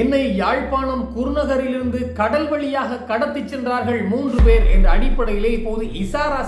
என்னை யாழ்ப்பாணம் குருநகரிலிருந்து கடல் வழியாக கடத்திச் சென்றார்கள் மூன்று பேர் என்ற அடிப்படையிலே இப்போது இசாரா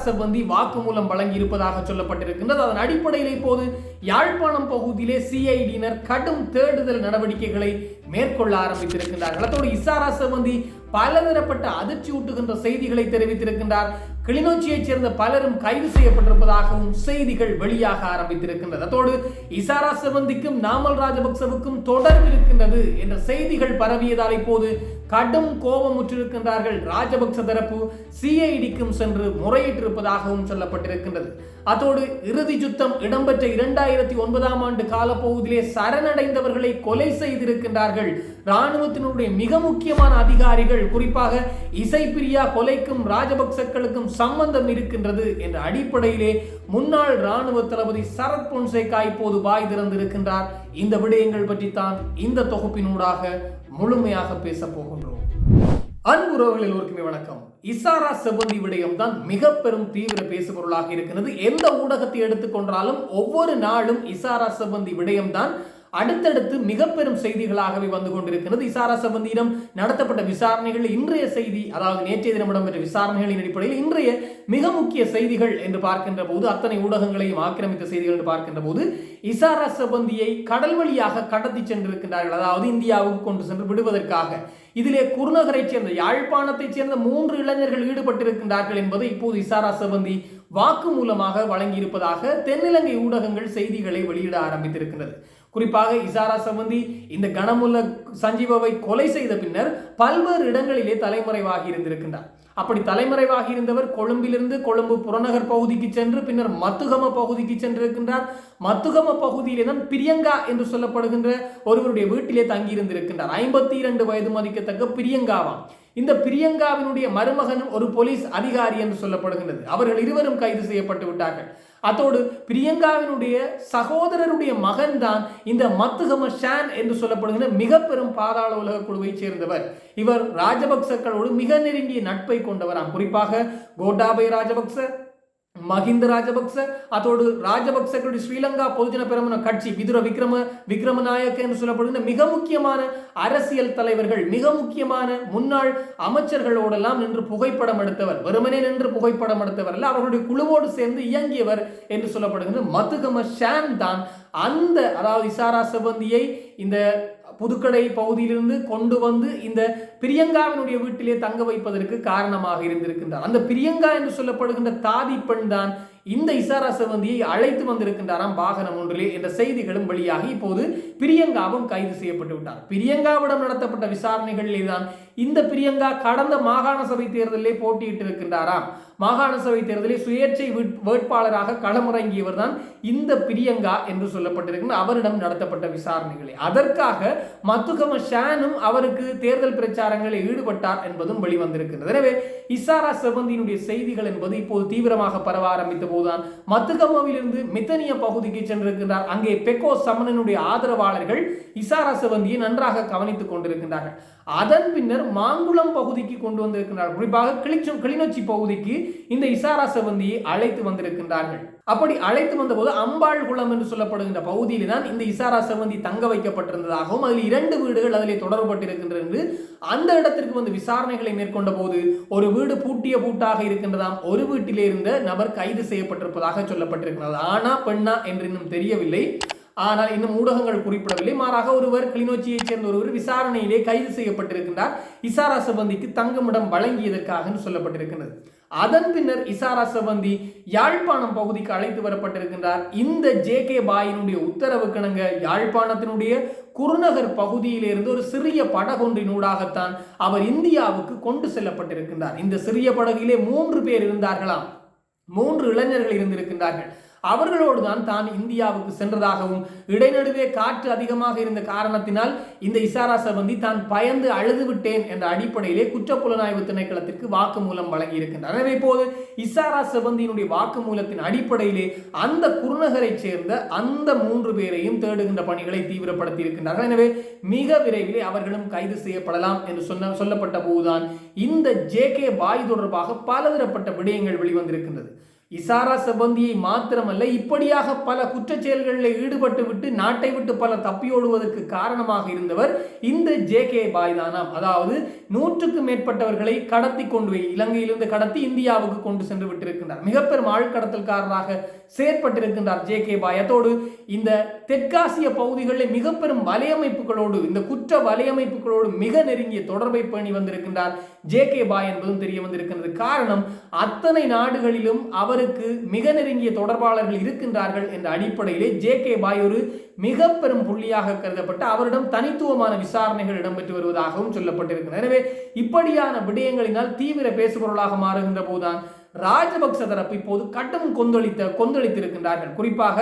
வாக்குமூலம் வழங்கியிருப்பதாக சொல்லப்பட்டிருக்கின்றது. அதன் அடிப்படையில் இப்போது யாழ்ப்பாணம் பகுதியிலே சிஐடியினர் கடும் தேடுதல் நடவடிக்கைகளை மேற்கொள்ள ஆரம்பித்திருக்கின்றார்கள். அதோடு இசாரா செவ்வந்தி பலதரப்பட்ட அதிர்ச்சி ஊட்டுகின்ற செய்திகளை தெரிவித்திருக்கின்றார். கிளிநொச்சியைச் சேர்ந்த பலரும் கைது செய்யப்பட்டிருப்பதாகவும் செய்திகள் வெளியாக ஆரம்பித்திருக்கின்றது அதோடு இசாரா செவந்திக்கும் நாமல் ராஜபக்சவுக்கும் தொடர்பு இருக்கின்றது என்ற செய்திகள் பரவியதால் இப்போது கடும் கோபமுற்றிருக்கின்றார்கள் ராஜபக்ச தரப்பு. சிஐடிக்கும் சென்று முறையிட்டிருப்பதாகவும் சொல்லப்பட்டிருக்கின்றது. அதோடு இறுதி யுத்தம் இடம்பெற்ற இரண்டாயிரத்தி ஒன்பதாம் ஆண்டு காலப்பகுதியிலே சரணடைந்தவர்களை கொலை செய்திருக்கின்றார்கள் இராணுவத்தினுடைய மிக முக்கியமான அதிகாரிகள் குறிப்பாக இசைப்பிரியா கொலைக்கும் ராஜபக்சக்களுக்கும் சம்பந்தம் இருக்கின்றது என்ற அடிப்படையிலே முன்னாள் இராணுவ தளபதி சரத் பொன்சேகா இப்போது வாய் திறந்திருக்கின்றார். இந்த விடயங்கள் பற்றித்தான் இந்த தொகுப்பினூடாக முழுமையாக பேச போகின்றோம். அன்புறவர்கள் எல்லோருக்குமே வணக்கம். இசாரா செவ்வந்தி விடயம் தான் மிக பெரும் தீவிர பேசுபொருளாக இருக்கிறது. எந்த ஊடகத்தை எடுத்துக்கொண்டாலும் ஒவ்வொரு நாளும் இசாரா செவ்வந்தி விடயம் தான் அடுத்தடுத்து மிக பெரும் செய்திகளாகவே வந்து கொண்டிருக்கிறது. இசாரா சம்பந்தியிடம் நடத்தப்பட்ட விசாரணைகள் இன்றைய செய்தி அதாவது நேற்றைய தினம் இடம்பெற்ற விசாரணைகளின் அடிப்படையில் இன்றைய மிக முக்கிய செய்திகள் என்று பார்க்கின்ற போது அத்தனை ஊடகங்களையும் ஆக்கிரமித்த செய்திகள் என்று பார்க்கின்ற போது இசாரா சம்பந்தியை கடல் வழியாக கடத்தி சென்றிருக்கின்றார்கள். அதாவது இந்தியாவுக்கு கொண்டு சென்று விடுவதற்காக. இதிலே குருநகரைச் சேர்ந்த யாழ்ப்பாணத்தைச் சேர்ந்த மூன்று இளைஞர்கள் ஈடுபட்டிருக்கின்றார்கள் என்பதை இப்போது இசாரா சபந்தி வாக்கு மூலமாக வழங்கியிருப்பதாக தென்னிலங்கை ஊடகங்கள் செய்திகளை வெளியிட ஆரம்பித்திருக்கின்றது. குறிப்பாக இசாரா சம்பந்தி இந்த கனமுல்ல சஞ்சீவாவை கொலை செய்த பின்னர் பல்வேறு இடங்களிலே தலைமறைவாகி இருந்திருக்கின்றார். அப்படி தலைமறைவாகி இருந்தவர் கொழும்பிலிருந்து கொழும்பு புறநகர் பகுதிக்கு சென்று பின்னர் மத்துகம பகுதிக்கு சென்றிருக்கின்றார். மத்துகம பகுதியிலே தான் பிரியங்கா என்று சொல்லப்படுகின்ற ஒருவருடைய வீட்டிலே தங்கியிருந்திருக்கின்றார். ஐம்பத்தி இரண்டு வயது மதிக்கத்தக்க பிரியங்காவாம். இந்த பிரியங்காவினுடைய மருமகனும் ஒரு போலீஸ் அதிகாரி என்று சொல்லப்படுகின்றது. அவர்கள் இருவரும் கைது செய்யப்பட்டு விட்டார்கள். அத்தோடு பிரியங்காவினுடைய சகோதரருடைய மகன்தான் இந்த மத்துகம ஷான் என்று சொல்லப்படுகிற மிக பெரும் பாதாள உலக குழுவைச் சேர்ந்தவர். இவர் ராஜபக்சக்களோடு மிக நெருங்கிய நட்பை கொண்டவராம். குறிப்பாக கோட்டாபய ராஜபக்ச மஹிந்த ராஜபக்ச அதோடு ராஜபக்சர்களுடைய ஸ்ரீலங்கா பொதுஜன பெருமன கட்சி விதுர விக்ரம விக்ரமநாயக்க என்று சொல்லப்படுகிற மிக முக்கியமான அரசியல் தலைவர்கள் மிக முக்கியமான முன்னாள் அமைச்சர்களோடெல்லாம் நின்று புகைப்படம் எடுத்தவர் வெறுமனே நின்று புகைப்படம் எடுத்தவர் அல்ல அவர்களுடைய குழுவோடு சேர்ந்து இயங்கியவர் என்று சொல்லப்படுகின்ற மதுகம ஷான் தான் அந்த அதாவது இசாரா செவந்தியை இந்த புதுக்கடை பகுதியிலிருந்து கொண்டு வந்து இந்த பிரியங்காவினுடைய வீட்டிலே தங்க வைப்பதற்கு காரணமாக இருந்திருக்கின்றார். அந்த பிரியங்கா என்று சொல்லப்படுகின்ற தாதி பெண் தான் இந்த இசாரா செவந்தியை அழைத்து வந்திருக்கின்றாராம் வாகனம் ஒன்றிலே என்ற செய்திகளும் வெளியாகி இப்போது பிரியங்காவும் கைது செய்யப்பட்டு விட்டார். பிரியங்காவிடம் நடத்தப்பட்ட விசாரணைகளிலே தான் இந்த பிரியங்கா கடந்த மாகாண சபை தேர்தலிலே போட்டியிட்டு இருக்கின்றாராம் மாகாண சபை தேர்தலில் சுயேட்சை வேட்பாளராக களமிறங்கியவர் தான் இந்த பிரியங்கா என்று சொல்லப்பட்டிருக்கின்ற அவரிடம் நடத்தப்பட்ட விசாரணைகளை. அதற்காக மத்துகம ஷானும் அவருக்கு தேர்தல் பிரச்சாரங்களில் ஈடுபட்டார் என்பதும் வெளிவந்திருக்கின்றது. எனவே இசாரா செவந்தியினுடைய செய்திகள் என்பது இப்போது தீவிரமாக பரவ ஆரம்பித்த போதுதான் மத்துகமாவிலிருந்து மித்தனிய பகுதிக்கு சென்றிருக்கின்றார். அங்கே பெக்கோ சமணனுடைய ஆதரவாளர்கள் இசாரா செவந்தியை நன்றாக கவனித்துக் கொண்டிருக்கின்றார்கள். அதன் பின்னர் மாங்குளம் பகுதிக்கு கொண்டு வந்திருக்கின்றார்கள். குறிப்பாக கிளிச்சம் கிளிநொச்சி பகுதிக்கு இந்த இசாரா செவந்தியை அழைத்து வந்திருக்கின்றார்கள். அப்படி அழைத்து வந்தபோது அம்பாள் குளம் என்று சொல்லப்படுகின்ற பகுதியில் தான் இந்த இசாரா செவந்தி தங்க வைக்கப்பட்டிருந்ததாகவும் அதில் இரண்டு வீடுகள் அதிலே தொடர்பட்டிருக்கின்றது என்று அந்த இடத்திற்கு வந்து விசாரணைகளை மேற்கொண்ட போது ஒரு வீடு பூட்டிய பூட்டாக இருக்கின்றதாம் ஒரு வீட்டிலே இருந்த நபர் கைது செய்யப்பட்டிருப்பதாக சொல்லப்பட்டிருக்கிறது. ஆனா பெண்ணா என்று இன்னும் தெரியவில்லை. ஆனால் இன்னும் ஊடகங்கள் குறிப்பிடவில்லை. மாறாக ஒருவர் கிளிநொச்சியைச் சேர்ந்த ஒருவர் விசாரணையிலே கைது செய்யப்பட்டிருக்கின்றார். இசாரா சபந்திக்கு தங்குமிடம் வழங்கியதற்காக சொல்லப்பட்டிருக்கின்றது. அதன் பின்னர் இசாரா சபந்தி யாழ்ப்பாணம் பகுதிக்கு அழைத்து வரப்பட்டிருக்கின்றார். இந்த ஜே கே பாயினுடைய உத்தரவு கிணங்க யாழ்ப்பாணத்தினுடைய குருநகர் பகுதியிலிருந்து ஒரு சிறிய படகொன்றினூடாகத்தான் அவர் இந்தியாவுக்கு கொண்டு செல்லப்பட்டிருக்கின்றார். இந்த சிறிய படகிலே மூன்று பேர் இருந்தார்களாம். மூன்று இளைஞர்கள் இருந்திருக்கின்றார்கள். அவர்களோடு தான் தான் இந்தியாவுக்கு சென்றதாகவும் இடைநடுவே காற்று அதிகமாக இருந்த காரணத்தினால் இந்த இசாரா சபந்தி தான் பயந்து அழுது விட்டேன் என்ற அடிப்படையிலே குற்றப்புலனாய்வு திணைக்களத்திற்கு வாக்குமூலம் வழங்கியிருக்கின்றார். எனவே இப்போது இசாரா சபந்தியினுடைய வாக்குமூலத்தின் அடிப்படையிலே அந்த குருநகரை சேர்ந்த அந்த மூன்று பேரையும் தேடுகின்ற பணிகளை தீவிரப்படுத்தி இருக்கின்றார்கள் எனவே மிக விரைவிலே அவர்களும் கைது செய்யப்படலாம் என்று சொன்ன சொல்லப்பட்ட போதுதான் இந்த ஜே கே பாய் தொடர்பாக பலதரப்பட்ட விடயங்கள் வெளிவந்திருக்கின்றது. இசாரா செபந்தியை மாத்திரமல்ல இப்படியாக பல குற்றச்செயல்களில் ஈடுபட்டு விட்டு நாட்டை விட்டு பல தப்பியோடுவதற்கு காரணமாக இருந்தவர் இந்த ஜே கே பாய் தானாம் அதாவது நூற்றுக்கும் மேற்பட்டவர்களை கடத்தி கொண்டு போய் இலங்கையிலிருந்து கடத்தி இந்தியாவுக்கு கொண்டு சென்று விட்டிருக்கின்றார். மிக பெரும் ஆழ்கடத்தல்காரராக செயற்பட்டிருக்கின்றார் ஜே கே பாய். அதோடு இந்த தெற்காசிய பகுதிகளில் மிக பெரும் வலையமைப்புகளோடு இந்த குற்ற வலையமைப்புகளோடு மிக நெருங்கிய தொடர்பை பேணி வந்திருக்கின்றார் ஜே கே பாய் என்பதும் தெரிய வந்திருக்கின்றது. காரணம் அத்தனை நாடுகளிலும் அவர் அவருக்கு மிக நெருங்கிய தொடர்பாளர்கள் இருக்கின்றார்கள் என்ற அடிப்படையிலே ஜே கே பாய் ஒரு மிக பெரும் புள்ளியாக கருதப்பட்டு அவரிடம் தனித்துவமான விசாரணைகள் இடம்பெற்று வருவதாகவும் சொல்லப்பட்டிருக்கிறது. எனவே இப்படியான விடயங்களினால் தீவிர பேசுபொருளாக மாறுகின்ற போதுதான் ராஜபக்ச தரப்பு இப்போது கட்டம் கொந்தளித்த கொந்தளித்திருக்கின்றார்கள். குறிப்பாக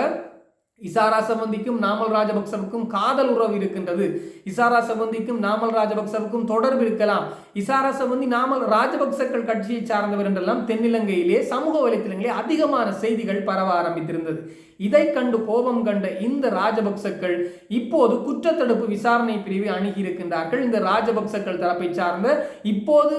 இசாரா சம்பந்திக்கும் நாமல் ராஜபக்சவுக்கும் காதல் உறவு இருக்கின்றது. இசாரா சம்பந்திக்கும் நாமல் ராஜபக்சவுக்கும் தொடர்பு இருக்கலாம். இசாரா சம்பந்தி நாமல் ராஜபக்சக்கள் கட்சியை சார்ந்தவர் என்றெல்லாம் தென்னிலங்கையிலே சமூக வலைத்தளங்களே அதிகமான செய்திகள் பரவ ஆரம்பித்திருந்தது. இதை கண்டு கோபம் கண்ட இந்த ராஜபக்சக்கள் இப்போது குற்றத்தடுப்பு விசாரணை பிரிவை அணுகியிருக்கின்றார்கள் இந்த ராஜபக்சக்கள் தரப்பை சார்ந்த இப்போது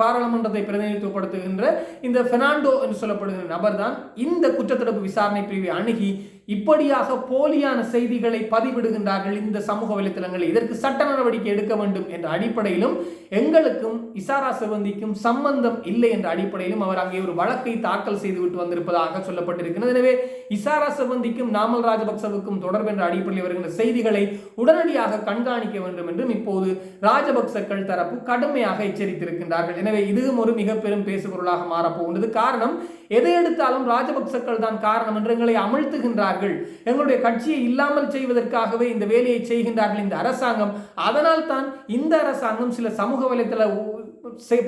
பாராளுமன்றத்தை பிரதிநிதித்துவப்படுத்துகின்ற இந்த பெர்னாண்டோ என்று சொல்லப்படுகிற நபர் தான் இந்த குற்றத்தடுப்பு விசாரணை பிரிவை அணுகி இப்படியாக போலியான செய்திகளை பதிவிடுகின்றார்கள் இந்த சமூக வலைத்தளங்களில். இதற்கு சட்ட நடவடிக்கை எடுக்க வேண்டும் என்ற அடிப்படையிலும் எங்களுக்கும் இசாரா செவந்திக்கும் சம்பந்தம் இல்லை என்ற அடிப்படையிலும் அவர் அங்கே ஒரு வழக்கை தாக்கல் செய்துவிட்டு வந்திருப்பதாக சொல்லப்பட்டிருக்கிறது. எனவே இசாரா செவந்திக்கும் நாமல் ராஜபக்சவுக்கும் தொடர்பு என்ற அடிப்படையில் வருகின்ற செய்திகளை உடனடியாக கண்காணிக்க வேண்டும் என்றும் இப்போது ராஜபக்சக்கள் தரப்பு கடுமையாக எச்சரித்திருக்கின்றார்கள். எனவே இதுவும் ஒரு மிக பெரும் பேசுபொருளாக மாறப்போகின்றது. காரணம் எதை எடுத்தாலும் ராஜபக்சக்கள் தான் காரணம் என்று எங்களை அமழ்த்துகின்றார்கள். எங்களுடைய கட்சியை இல்லாமல் செய்வதற்காகவே இந்த வேலையை செய்கின்றார்கள் இந்த அரசாங்கம். அதனால் தான் இந்த அரசாங்கம் சில சமூக வலைத்தள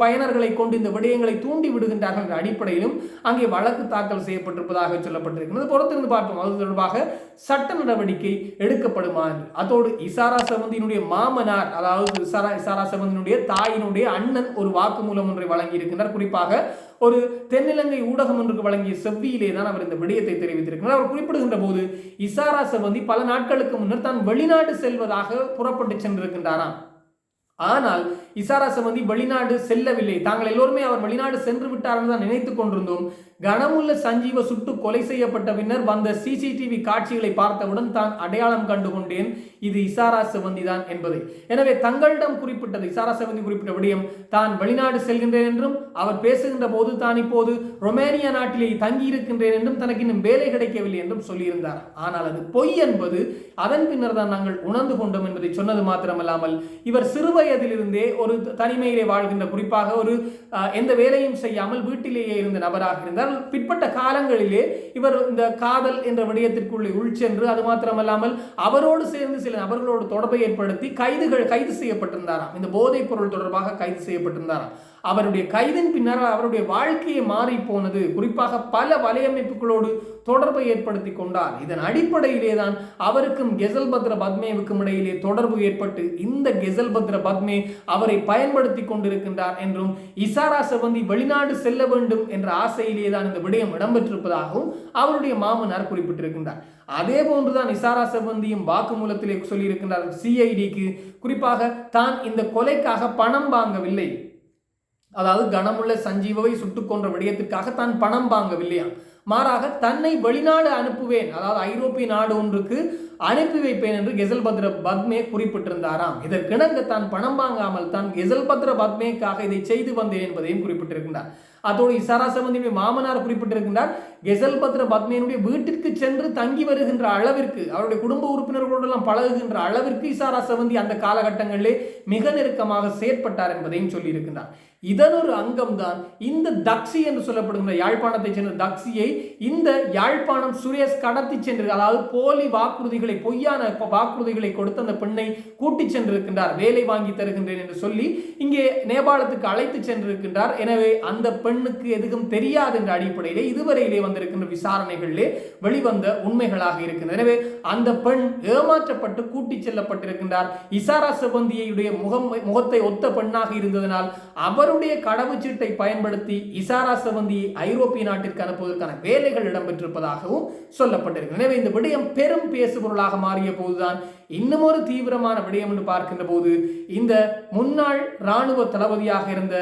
பயனர்களை கொண்டு இந்த விடயங்களை தூண்டி விடுகின்றார்கள் என்ற அடிப்படையிலும் அங்கே வழக்கு தாக்கல் செய்யப்பட்டிருப்பதாக சொல்லப்பட்டிருக்கிறது. பொறுத்திருந்து பார்ப்போம். அது தொடர்பாக சட்ட நடவடிக்கை எடுக்கப்படுமா என்று. அதோடு இசாரா சமந்தியினுடைய மாமனார் அதாவது இசாரா இசாரா சமந்தியினுடைய தாயினுடைய அண்ணன் ஒரு வாக்குமூலம் ஒன்றை வழங்கியிருக்கின்றார். குறிப்பாக ஒரு தென்னிலங்கை ஊடகம் ஒன்றுக்கு வழங்கிய செவ்வியிலே தான் அவர் இந்த விடயத்தை தெரிவித்திருக்கிறார். அவர் குறிப்பிடுகின்ற போது இசாரா சம்பந்தி பல நாட்களுக்கு முன்னர் தான் வெளிநாடு செல்வதாக புறப்பட்டு சென்றிருக்கின்றாராம். ஆனால் இசாரா சம்பந்தி வெளிநாடு செல்லவில்லை. தாங்கள் எல்லோருமே அவர் வெளிநாடு சென்று விட்டார் என்று தான் நினைத்து கொண்டிருந்தோம். கனமுள்ள சஞ்சீவ சுட்டு கொலை செய்யப்பட்ட பின்னர் வந்த சிசிடிவி காட்சிகளை பார்த்தவுடன் தான் அடையாளம் கண்டு கொண்டேன் இது இசாரா செவந்தி தான் என்பதை. எனவே தங்களிடம் குறிப்பிட்டது இசாரா செவந்தி குறிப்பிட்ட விடயம் தான் வெளிநாடு செல்கின்றேன் என்றும் அவர் பேசுகின்ற போது தான் இப்போது ரொமேனியா நாட்டிலே தங்கி இருக்கின்றேன் என்றும் தனக்கு இன்னும் வேலை கிடைக்கவில்லை என்றும் சொல்லியிருந்தார். ஆனால் அது பொய் என்பது அதன் பின்னர் தான் நாங்கள் உணர்ந்து கொண்டோம் என்பதை சொன்னது மாத்திரமல்லாமல் இவர் சிறுவயதிலிருந்தே ஒரு தனிமையிலே வாழ்கின்ற குறிப்பாக ஒரு எந்த வேலையும் செய்யாமல் வீட்டிலேயே இருந்த நபராக இருந்தார். பிற்பட்ட காலங்களிலே இவர் இந்த காதல் என்ற விடயத்திற்குள்ளே உள்சென்று அது மாத்திரமல்லாமல் அவரோடு சேர்ந்து சில நபர்களோடு தொடர்பை ஏற்படுத்தி கைதுகள் கைது செய்யப்பட்டிருந்தாராம். இந்த போதைப் பொருள் தொடர்பாக கைது செய்யப்பட்டிருந்தாராம். அவருடைய கைதின் பின்னர் அவருடைய வாழ்க்கையை மாறி போனது குறிப்பாக பல வலையமைப்புகளோடு தொடர்பை ஏற்படுத்தி கொண்டார். இதன் அடிப்படையிலே தான் அவருக்கும் கெசல் பத்ர பத்மேவுக்கும் இடையிலே தொடர்பு ஏற்பட்டு இந்த கெசல் பத்ர பத்மே அவரை பயன்படுத்தி கொண்டிருக்கின்றார் என்றும் இசாரா செவந்தி வெளிநாடு செல்ல வேண்டும் என்ற ஆசையிலே தான் இந்த விடயம் இடம்பெற்றிருப்பதாகவும் அவருடைய மாமனார் குறிப்பிட்டிருக்கின்றார். அதே போன்றுதான் இசாரா செவந்தியும் வாக்குமூலத்திலே சொல்லியிருக்கின்றார். சிஐடிக்கு குறிப்பாக தான் இந்த கொலைக்காக பணம் வாங்கவில்லை. அதாவது கனமுள்ள சஞ்சீவவை சுட்டுக் கொன்ற விடயத்திற்காக தான் பணம் வாங்கவில்லையா? மாறாக தன்னை வெளிநாடு அனுப்புவேன் அதாவது ஐரோப்பிய நாடு ஒன்றுக்கு அனுப்பி வைப்பேன் என்று கெசல் பத்ர பத்மே குறிப்பிட்டிருந்தாராம். இதற்கிணங்க தான் பணம் வாங்காமல் தான் கெசல் பத்ர பத்மேக்காக இதை செய்து வந்தேன் என்பதையும் குறிப்பிட்டிருக்கின்றார். அதோடு இசாரா சம்பந்தியுடைய மாமனார் குறிப்பிட்டிருக்கின்றார் கெசல் பத்ர பத்மேனுடைய வீட்டிற்கு சென்று தங்கி வருகின்ற அளவிற்கு அவருடைய குடும்ப உறுப்பினர்களோடெல்லாம் பழகுகின்ற அளவிற்கு இசாரா செவந்தி அந்த காலகட்டங்களிலே மிக நெருக்கமாக செயற்பட்டார் என்பதையும் சொல்லியிருக்கின்றார். இதனொரு அங்கம்தான் இந்த தக்ஷி என்று சொல்லப்படுகின்ற யாழ்ப்பாணத்தை சேர்ந்த தக்ஷியை இந்த யாழ்ப்பாணம் சுரேஷ் கடத்தி சென்று அதாவது போலி வாக்குறுதிகளை பொய்யான வாக்குறுதிகளை கொடுத்து அந்த பெண்ணை கூட்டிச் சென்றிருக்கின்றார். வேலை வாங்கி தருகின்றேன் என்று சொல்லி இங்கே நேபாளத்துக்கு அழைத்து சென்றிருக்கின்றார். எனவே அந்த பெண்ணுக்கு எதுவும் தெரியாது என்ற அடிப்படையிலே இதுவரையிலே வந்து வந்திருக்கின்ற விசாரணைகளிலே வெளிவந்த உண்மைகளாக இருக்கின்றன. எனவே அந்த பெண் ஏமாற்றப்பட்டு கூட்டிச் செல்லப்பட்டிருக்கின்றார். இசாரா செவந்தியுடைய முகம் முகத்தை ஒத்த பெண்ணாக இருந்ததனால் அவருடைய கடவுச்சீட்டை பயன்படுத்தி இசாரா செவந்தியை ஐரோப்பிய நாட்டிற்கு அனுப்புவதற்கான வேலைகள் இடம்பெற்றிருப்பதாகவும் சொல்லப்பட்டிருக்கிறது. எனவே இந்த விடயம் பெரும் பேசுபொருளாக மாறிய போதுதான் இன்னும் ஒரு தீவிரமான விடயம் என்று பார்க்கின்ற போது இந்த முன்னாள் இராணுவ தளபதியாக இருந்த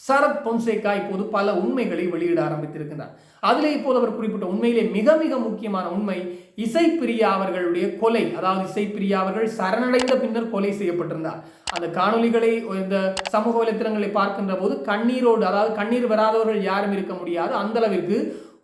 சரத் பொன்சேகா இப்போது பல உண்மைகளை வெளியிட ஆரம்பித்திருக்கிறார் அதிலே இப்போது அவர் குறிப்பிட்ட உண்மையிலே மிக மிக முக்கியமான உண்மை இசைப்பிரியா அவர்களுடைய கொலை. அதாவது இசைப்பிரியா அவர்கள் சரணடைந்த பின்னர் கொலை செய்யப்பட்டிருந்தார். அந்த காணொளிகளை இந்த சமூக வலைத்தளங்களை பார்க்கின்ற போது கண்ணீரோடு அதாவது கண்ணீர் வராதவர்கள் யாரும் இருக்க முடியாது. அந்த அளவிற்கு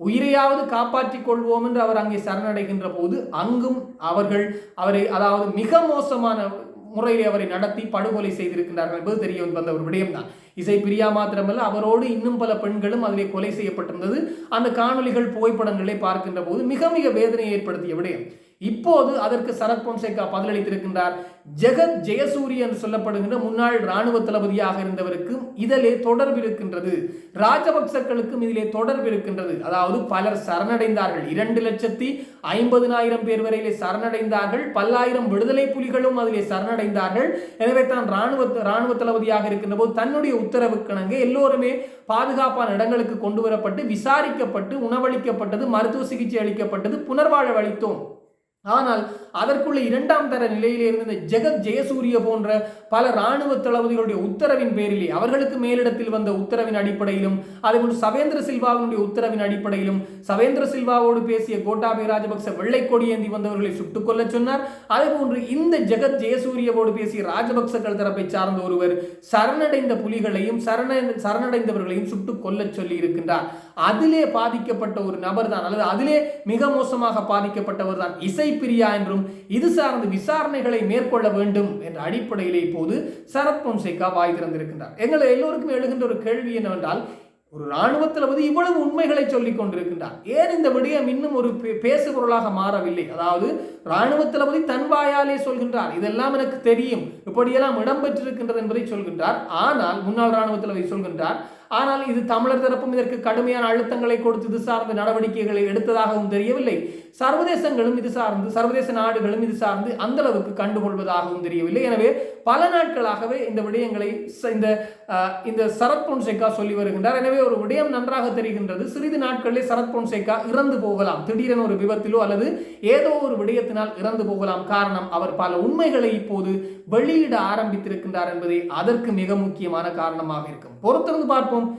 உயிரையாவது காப்பாற்றிக் கொள்வோம் என்று அவர் அங்கே சரணடைகின்ற போது அங்கும் அவர்கள் அவரை அதாவது மிக மோசமான முறையில் அவரை நடத்தி படுகொலை செய்திருக்கின்றார்கள் என்பது தெரிய வந்த ஒரு விடயம்தான். இசை பிரியா மாத்திரமல்ல அவரோடு இன்னும் பல பெண்களும் அதிலே கொலை செய்யப்பட்டிருந்தது. அந்த காணொலிகள் புகைப்படங்களை பார்க்கின்ற போது மிக மிக வேதனையை ஏற்படுத்திய விடயம். இப்போது அதற்கு சரத் பொன்சேகா பதிலளித்திருக்கின்றார். ஜெகத் ஜெயசூரிய என்று சொல்லப்படுகின்ற முன்னாள் இராணுவ தளபதியாக இருந்தவருக்கு இதிலே தொடர்பு இருக்கின்றது. ராஜபக்சக்களுக்கும் இதிலே தொடர்பு இருக்கின்றது. அதாவது பலர் சரணடைந்தார்கள். இரண்டு லட்சத்தி ஐம்பதினாயிரம் பேர் வரையிலே சரணடைந்தார்கள். பல்லாயிரம் விடுதலை புலிகளும் அதிலே சரணடைந்தார்கள். எனவே தான் இராணுவ ராணுவ தளபதியாக இருக்கின்ற போது தன்னுடைய உத்தரவுக்கிணங்க எல்லோருமே பாதுகாப்பான இடங்களுக்கு கொண்டு வரப்பட்டு விசாரிக்கப்பட்டு உணவளிக்கப்பட்டது மருத்துவ சிகிச்சை அளிக்கப்பட்டது புனர்வாழ்வளித்தோம் ஆனால் அதற்குள்ள இரண்டாம் தர நிலையில் இருந்த ஜெகத் ஜெயசூரிய போன்ற பல ராணுவ தளபதிகளுடைய உத்தரவின் பேரிலே அவர்களுக்கு மேலிடத்தில் வந்த உத்தரவின் அடிப்படையிலும் அதேபோன்று சவேந்திர சில்வாவினுடைய உத்தரவின் அடிப்படையிலும் சவேந்திர சில்வாவோடு பேசிய கோட்டாபய ராஜபக்ச வெள்ளை கொடியேந்தி வந்தவர்களை சுட்டுக் கொள்ள சொன்னார். அதேபோன்று இந்த ஜெகத் ஜெயசூரியவோடு பேசிய ராஜபக்சர்கள் தரப்பை சார்ந்த ஒருவர் சரணடைந்த புலிகளையும் சரண சரணடைந்தவர்களையும் சுட்டுக் கொல்ல சொல்லி இருக்கின்றார் அதிலே பாதிக்கப்பட்ட ஒரு நபர் தான் அல்லது அதிலே மிக மோசமாக பாதிக்கப்பட்டவர் தான் இசை பிரியா என்றும் இது சார்ந்த விசாரணைகளை மேற்கொள்ள வேண்டும் என்ற அடிப்படையிலே இப்போது சரத் பொன்சேகா வாய் திறந்திருக்கின்றார். எங்களை எல்லோருக்கும் எழுகின்ற ஒரு கேள்வி என்னவென்றால் ஒரு இராணுவ தளபதி இவ்வளவு உண்மைகளை சொல்லிக் கொண்டிருக்கின்றார். ஏன் இந்த விடயம் இன்னும் ஒரு பேசு பொருளாக மாறவில்லை? அதாவது இராணுவ தளபதி தன் வாயாலே சொல்கின்றார். இதெல்லாம் எனக்கு தெரியும். இப்படியெல்லாம் இடம்பெற்றிருக்கின்றது என்பதை சொல்கின்றார். ஆனால் முன்னாள் இராணுவ தளபதி சொல்கின்றார் ஆனால் இது தமிழர் தரப்பும் இதற்கு கடுமையான அழுத்தங்களை கொடுத்து இது சார்ந்த நடவடிக்கைகளை எடுத்ததாகவும் தெரியவில்லை. சர்வதேசங்களும் இது சார்ந்து சர்வதேச நாடுகளும் இது சார்ந்து அந்த அளவுக்கு கண்டுகொள்வதாகவும் தெரியவில்லை. எனவே பல நாட்களாகவே இந்த விடயங்களை இந்த இந்த சரத் பொன்சேகா சொல்லி வருகின்றார். எனவே ஒரு விடயம் நன்றாக தெரிகின்றது. சிறிது நாட்களிலே சரத் பொன்சேகா இறந்து போகலாம். திடீரென ஒரு விபத்திலோ அல்லது ஏதோ ஒரு விடயத்தினால் இறந்து போகலாம் காரணம் அவர் பல உண்மைகளை இப்போது வெளியிட ஆரம்பித்திருக்கின்றார் என்பதே அதற்கு மிக முக்கியமான காரணமாக இருக்கும். பொறுத்திருந்து பார்ப்போம். Então,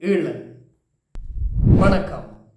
ஈழன் வணக்கம்.